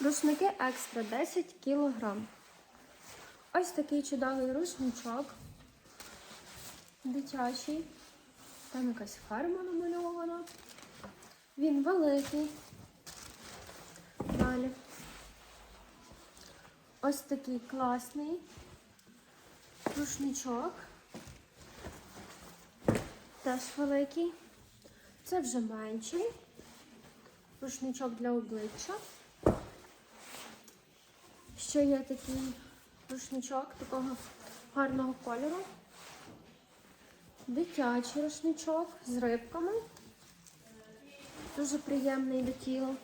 Рушники екстра 10 кг. Ось такий чудовий рушничок. Дитячий. Там якась ферма намальована. Він великий. Далі. Ось такий класний рушничок. Теж великий. Це вже менший. Рушничок для обличчя. Ще є такий рушничок такого гарного кольору. Дитячий рушничок з рибками. Дуже приємний до тіла.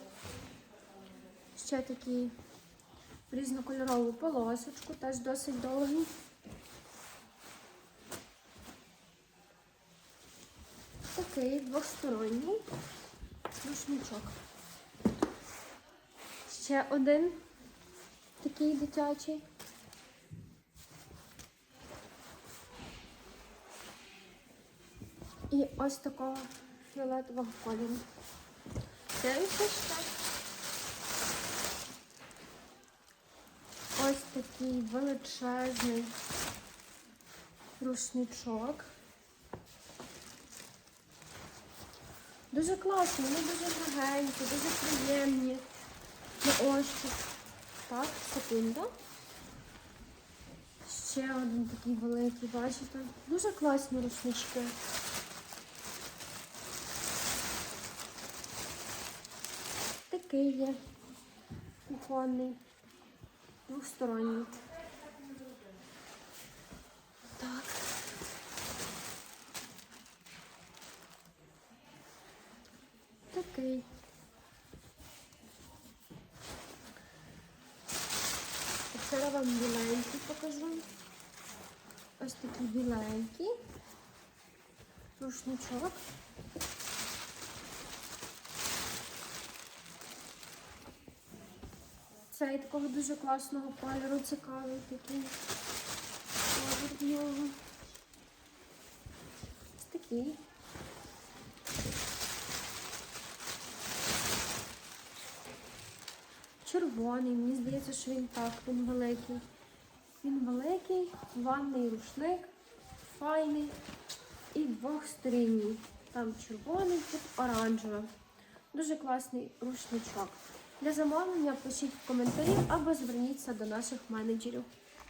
Ще такий різнокольорову полосочку, теж досить довгий. Такий двосторонній рушничок. Ще один такий дитячий. І ось такого фіолетового кольору. Дивіться ще. Ось такий величезний рушничок. Дуже класні, вони дуже легенькі, дуже приємні на ощупь. Так, секунду. Ще один такий великий, бачите? Дуже класні рушнички. Такий є кухонний, двосторонній. Так. Такий. Зараз вам біленький покажу. Ось такий біленький. Рушничок. Цей такого дуже класного кольору, цікавий такий. Колір в нього. Ось такий. Червоний, мені здається, що він так, він великий. Він великий, ванний рушник, файний і двохсторінній. Там червоний, тут оранжевий. Дуже класний рушничок. Для замовлення пишіть в коментарі або зверніться до наших менеджерів.